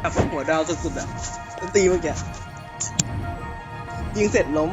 แบบหัวดาวสุดๆอะตีเมื่อกี้ยิงเสร็จล้ม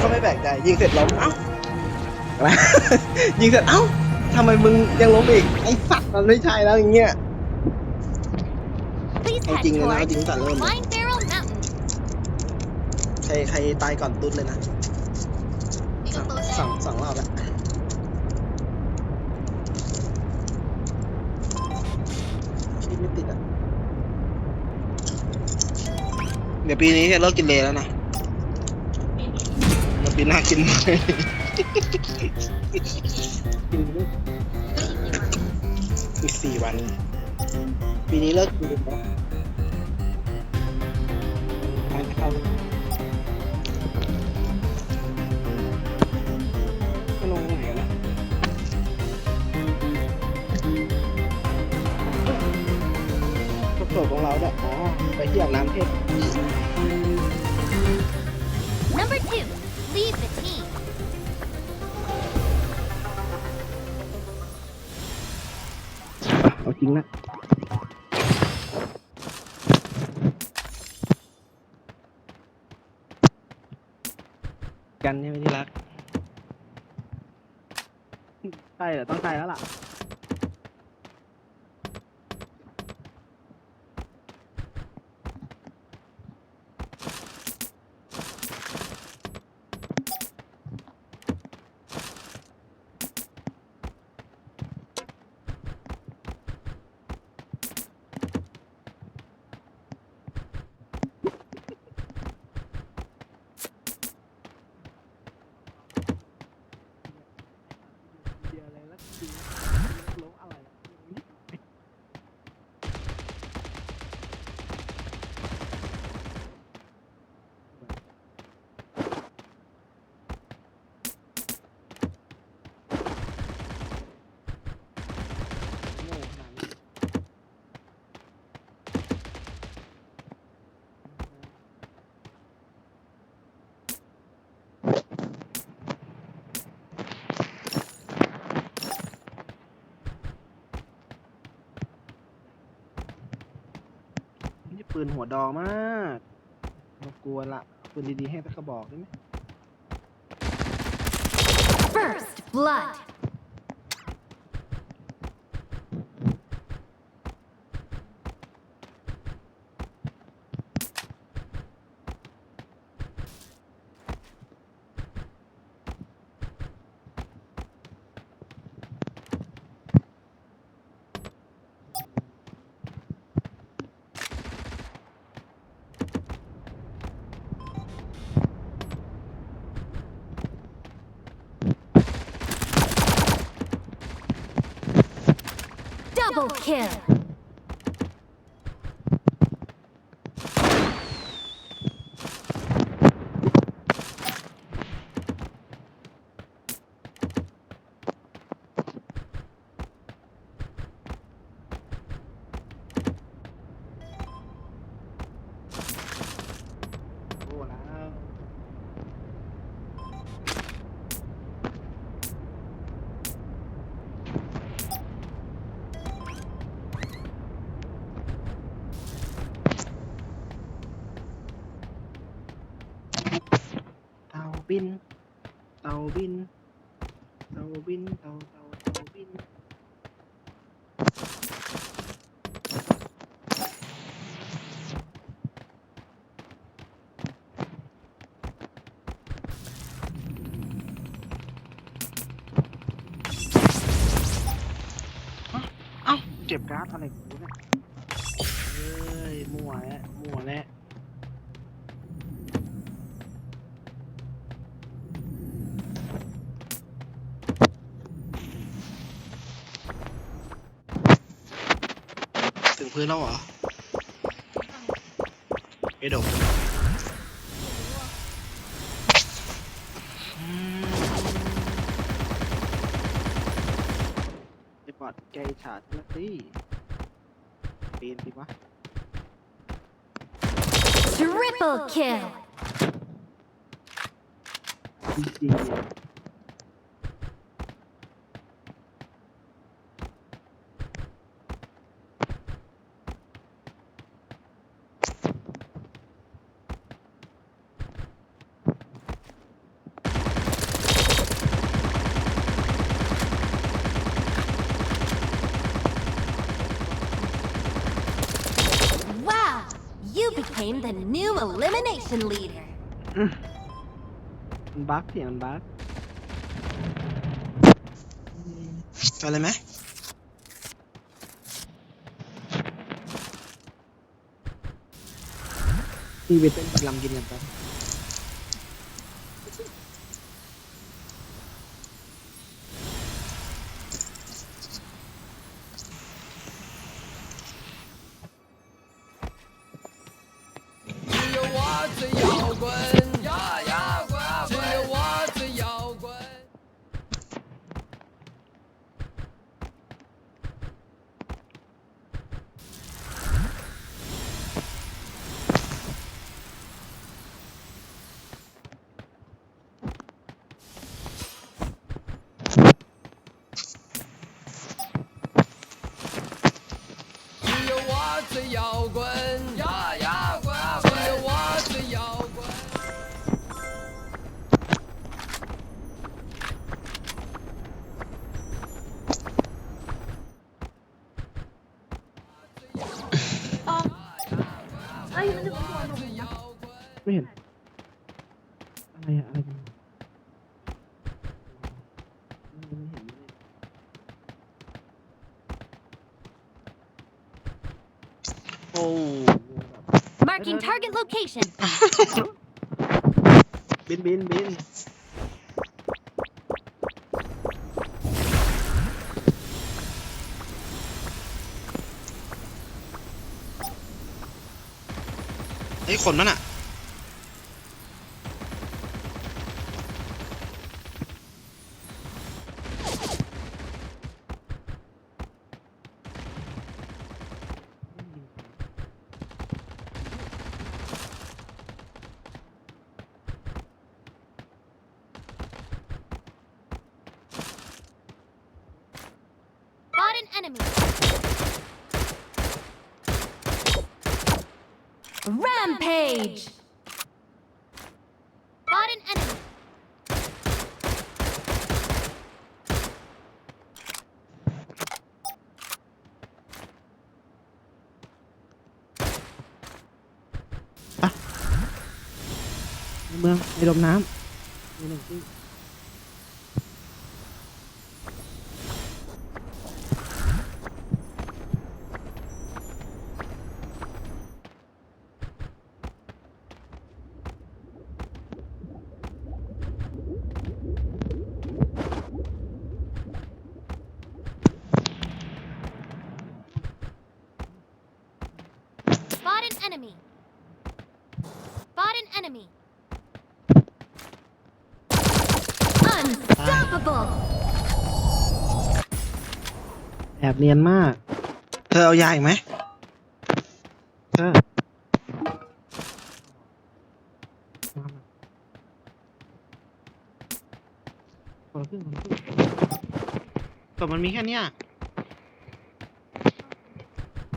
ก็ไม่แปลกใจ ยิงเสร็จล้ม เอ้า ยิงเสร็จ เอ้าทำไมมึงยังล้มอีก ไอ้สัตว์มันไม่ใช่แล้วอย่างเงี้ย Please เอา head จริงเลยนะเอาจริงตั้งแต่เริ่มเลย Blind Barrel Mountain. ใครใครตายก่อนตุ๊ดเลยนะ สองสองรอบแล้ว เดี๋ยวปีนี้จะเลิกกินเลแล้วนะเดี๋ยวปีหน้ากินกิน อีกสี่วัน ปีนี้เลิกกินแล้วลงไหนกันนะก็เปิดของเราด้วยอ๋อไปที่อาบน้ำเทพ Number ริงนะกันใช่ไหมที่รักใช่เหรอต้องใช่แล้วล่ะ เดียวเลยแล้วคือลงอะไรล่ะ โง่ขนาดนี้ นี่ ปืนหัวดอมากรากลัวละปืนดีๆให้ตะกระบอกได้ไหม First blood. 'Double kill. บิน เต่าบิน เต่าบิน เต่าเต่าเต่าบินเอ้าเก็บการ์ดอะไรองกูเนี่ยเอ้ยมั่วแล้วมั่วแล้ว พื้นแล้วเหรอไอ้ดกอืมไอ้บอดแกอิจฉาละสิปีนสิวะ Triple kill. จริงๆเนี่ย You became the new elimination leader. มันบั๊กเสียงมันบั๊ 最摇滚， ไม่เห็น อะไรอะอะไรกันไม่เห็นโอ้ Marking target location. บินบินบินไอ้ยคนมันอะ enemy. Rampage. Spot an enemy. ในเมืองในลมน้ำมีหนึ่งที่ Spot an enemy. Spot an enemy. Unstoppable. แอบเนียนมาก เธอเอายาอีกไหมเธอมามาคนละครึ่งคนละครึ่งแต่มันมีแค่เนี้ย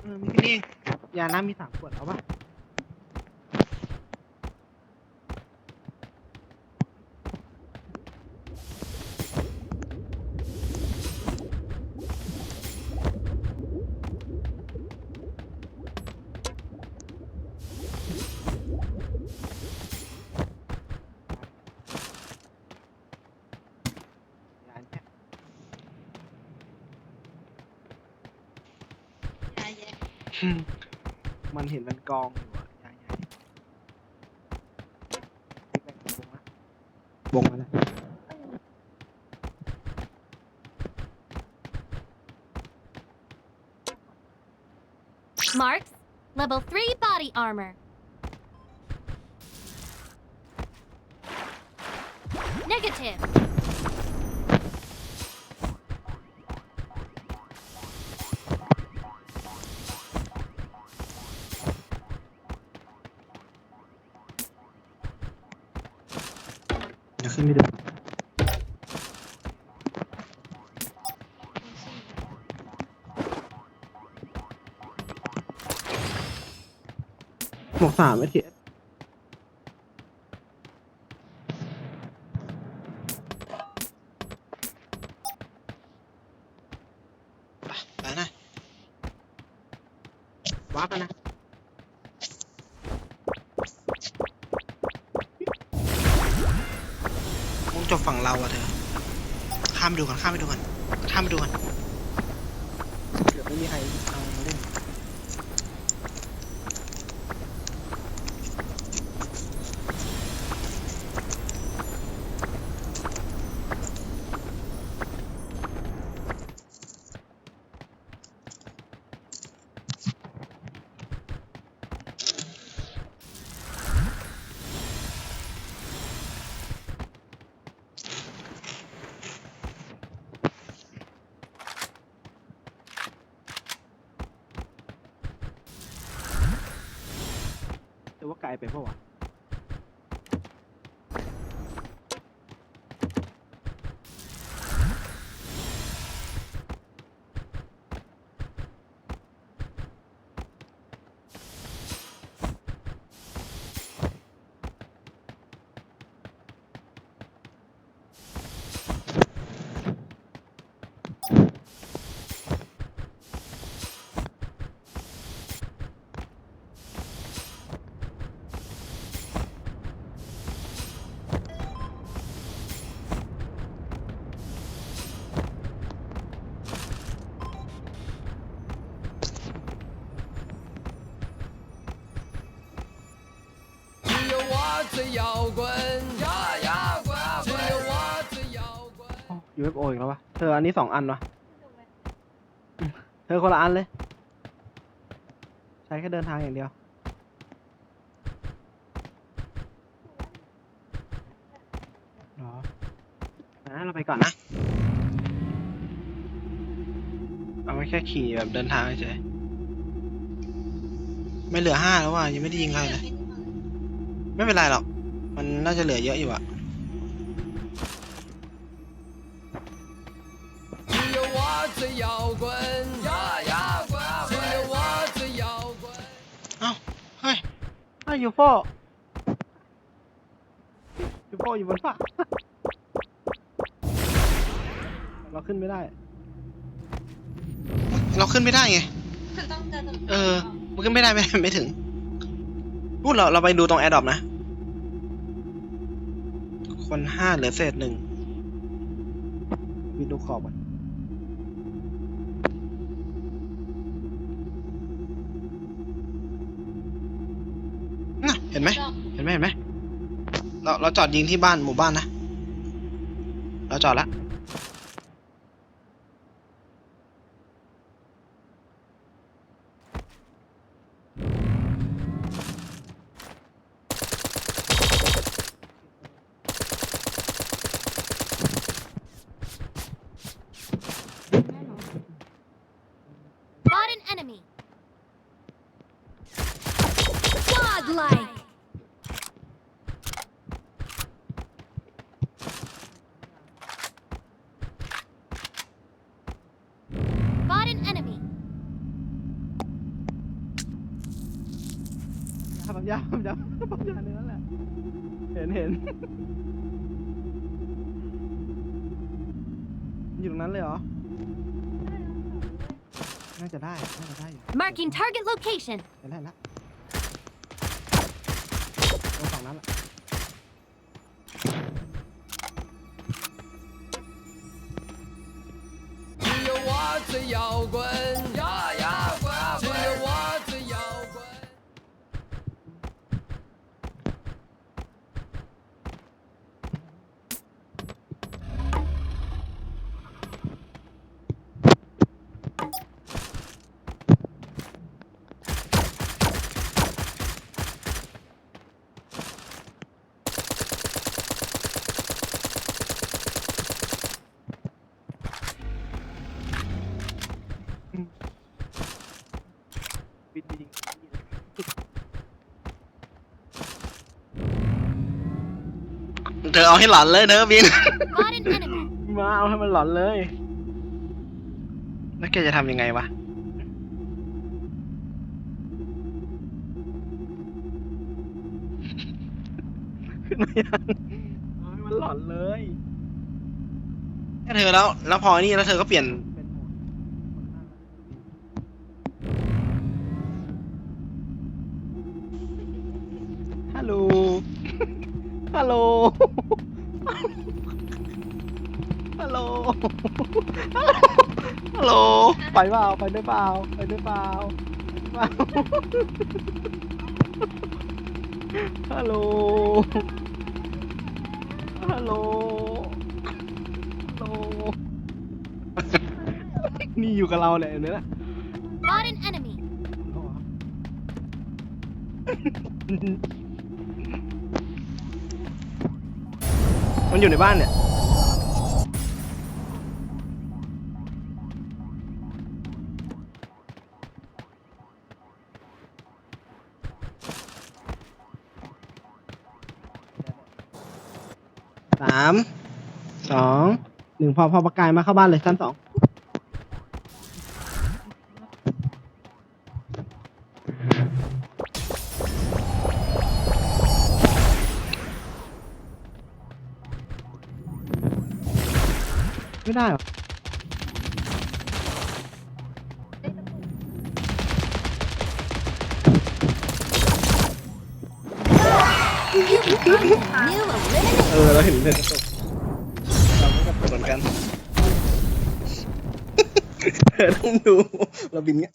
เออมีแค่นี้เองยาน้ำมีสามขวดเอาปะ ยาเนี่ย มันเห็นเป็นกองอยู่อะยาใหญ่วงละวงมาแล้ว Marks. Level 3 body armor. Negative. เดี๋ยวขึ้นไปดูหมวกสามไม่เสีย ดูก่อนข้ามไปดูก่อนข้ามไปดูก่อน เกือบไม่มีใครเอามาเล่น แต่ ว่า 有我最摇滚，呀摇滚，只有我最摇滚。 อ๋อ UFO อีกแล้ววะ เธออันนี้สองอันวะอืมเธอคนละอันเลย ใช้แค่เดินทางอย่างเดียว เหรอนะเราไปก่อนนะ เอาไว้แค่ขี่แบบเดินทางเฉยไม่เหลือห้าแล้วว่ะยังไม่ได้ยิงใครเลย ไม่เป็นไรหรอก มันน่าจะเหลือเยอะอยู่อะอ้า เฮ้ยอ้ยูโฟยูโฟอยู่บนฟ้า เราขึ้นไม่ได้ เราขึ้นไม่ได้ไง เออ มันขึ้นไม่ได้ไม่ไม่ถึง พูดเราเราไปดูตรงแอร์ดรอปนะ คนห้าเหลือเศษหนึ่งวินดูขอบอะน่ะเห็นไหมเห็นไหมเห็นไหมเราเราจอดยิงที่บ้านหมู่บ้านนะ เราจอดละ Spot an enemy. Godlike. Spot an enemy. ปั๊มยาปั๊มยาปั๊มยาในนั้นแหละ เห็นเห็น อยู่ตรงนั้นเลยเหรอ น่าจะได้ น่าจะได้อยู่ Marking target location. เห็นได้ละตรงฝั่งนั้นแหละ 摇滚， บินยิงเธอเอาให้หลอนเลยเนอะบิน Spot an enemy. มาเอาให้มันหลอนเลย แล้วแกจะทำยังไงวะ ขึ้นมายังเอาให้มันหลอนเลย แค่เธอแล้ว แล้วพอนี่แล้วเธอก็เปลี่ยน เป็นโหมดคนหน้า ฮัลโหล ฮัลโหล ฮัลโหล ฮัลโหล ไปเปล่า ไปด้วยเปล่า ไปด้วยเปล่าไปเปล่าฮัลโหล ฮัลโหล ฮัลโหล นี่อยู่กับเราแหละเนี่ยนะ Spot an enemy. มันอยู่ในบ้านเนี่ยสามสองหนึ่งพอพอประกายมาเข้าบ้านเลยสั้นสอง ไม่ได้หรอเออเราเห็นเลยกระจกเราก็กระตุกเหมือนกัน เธอต้องดูเราบินเงี้ย